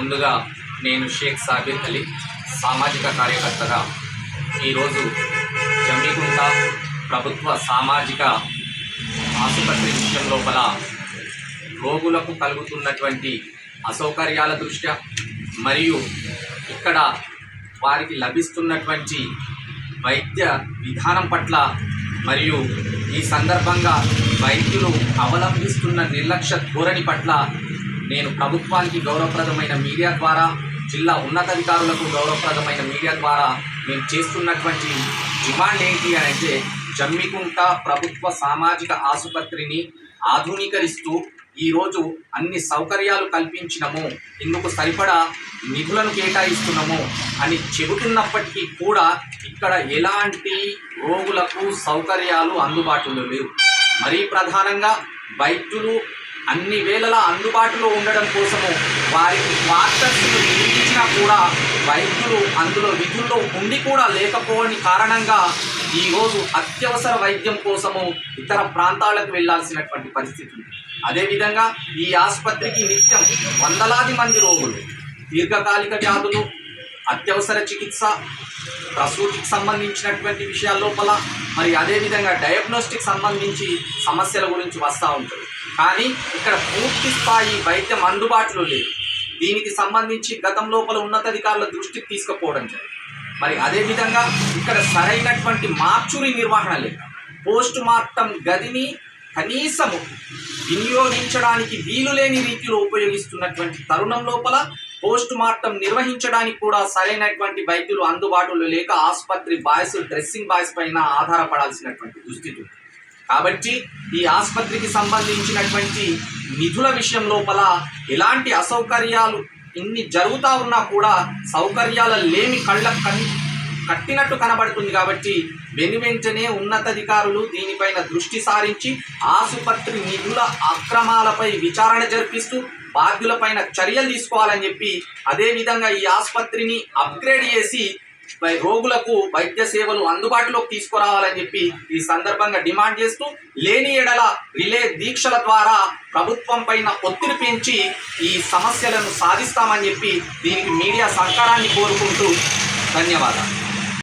ముందుగా నేను షేక్ సాబిర్ అలీ సామాజిక కార్యకర్తగా. ఈరోజు జమ్మిగుంట ప్రభుత్వ సామాజిక ఆసుపత్రి విషయం లోపల రోగులకు కలుగుతున్నటువంటి అసౌకర్యాల దృష్ట్యా మరియు ఇక్కడ వారికి లభిస్తున్నటువంటి వైద్య విధానం పట్ల మరియు ఈ సందర్భంగా వైద్యులు అవలంబిస్తున్న నిర్లక్ష్య ధోరణి పట్ల నేను ప్రభుత్వానికి గౌరవప్రదమైన మీడియా ద్వారా జిల్లా ఉన్నతాధికారులకు గౌరవప్రదమైన మీడియా ద్వారా మేము చేస్తున్నటువంటి డిమాండ్ ఏంటి అని అంటే జమ్మికుంట ప్రభుత్వ సామాజిక ఆసుపత్రిని ఆధునీకరిస్తూ ఈరోజు అన్ని సౌకర్యాలు కల్పించినము ఇందుకు సరిపడా నిధులను కేటాయిస్తున్నాము అని చెబుతున్నప్పటికీ కూడా ఇక్కడ ఎలాంటి రోగులకు సౌకర్యాలు అందుబాటులో లేవు. మరీ ప్రధానంగా వైద్యులు అన్ని వేళలా అందుబాటులో ఉండడం కోసము వారికి క్వార్టర్స్ నియమించినా కూడా వైద్యులు అందులో విధుల్లో ఉండి కూడా లేకపోవని కారణంగా ఈరోజు అత్యవసర వైద్యం కోసము ఇతర ప్రాంతాలకు వెళ్ళాల్సినటువంటి పరిస్థితి ఉంది. అదేవిధంగా ఈ ఆసుపత్రికి నిత్యం వందలాది మంది రోగులు దీర్ఘకాలిక వ్యాధులు అత్యవసర చికిత్స ప్రసూతికి సంబంధించినటువంటి విషయాల లోపల మరి అదేవిధంగా డయాగ్నోస్టిక్ సంబంధించి సమస్యల గురించి వస్తూ ఉంటుంది కానీ ఇక్కడ పూర్తి స్థాయి వైద్యం అందుబాటులో లేదు. దీనికి సంబంధించి గతం లోపల ఉన్నతాధికారుల దృష్టికి తీసుకుపోవడం జరిగింది. మరి అదేవిధంగా ఇక్కడ సరైనటువంటి మార్చురి నిర్వహణ లేక పోస్ట్ మార్టం గదిని కనీసము వినియోగించడానికి వీలు లేని రీతిలో ఉపయోగిస్తున్నటువంటి తరుణం లోపల పోస్ట్ మార్టం నిర్వహించడానికి కూడా సరైనటువంటి వైద్యులు అందుబాటులో లేక ఆసుపత్రి బాయ్స్ డ్రెస్సింగ్ బాయ్స్ పైన ఆధారపడాల్సినటువంటి దుస్థితి ఉంది. కాబట్టి ఈ ఆసుపత్రికి సంబంధించినటువంటి నిధుల విషయం లోపల ఎలాంటి అసౌకర్యాలు ఇన్ని జరుగుతూ ఉన్నా కూడా సౌకర్యాల లేమి కళ్ళ కన్ కట్టినట్టు కనబడుతుంది కాబట్టి వెను వెంటనే ఉన్నతాధికారులు దీనిపైన దృష్టి సారించి ఆసుపత్రి నిధుల అక్రమాలపై విచారణ జరిపిస్తూ బాధ్యులపైన చర్యలు తీసుకోవాలని చెప్పి అదేవిధంగా ఈ ఆసుపత్రిని అప్గ్రేడ్ చేసి రోగులకు వైద్య సేవలు అందుబాటులోకి తీసుకురావాలని చెప్పి ఈ సందర్భంగా డిమాండ్ చేస్తూ లేని ఎడల రిలే దీక్షల ద్వారా ప్రభుత్వం పైన ఒత్తిడి పెంచి ఈ సమస్యలను సాధిస్తామని చెప్పి దీనికి మీడియా సహకారాన్ని కోరుకుంటూ ధన్యవాదాలు.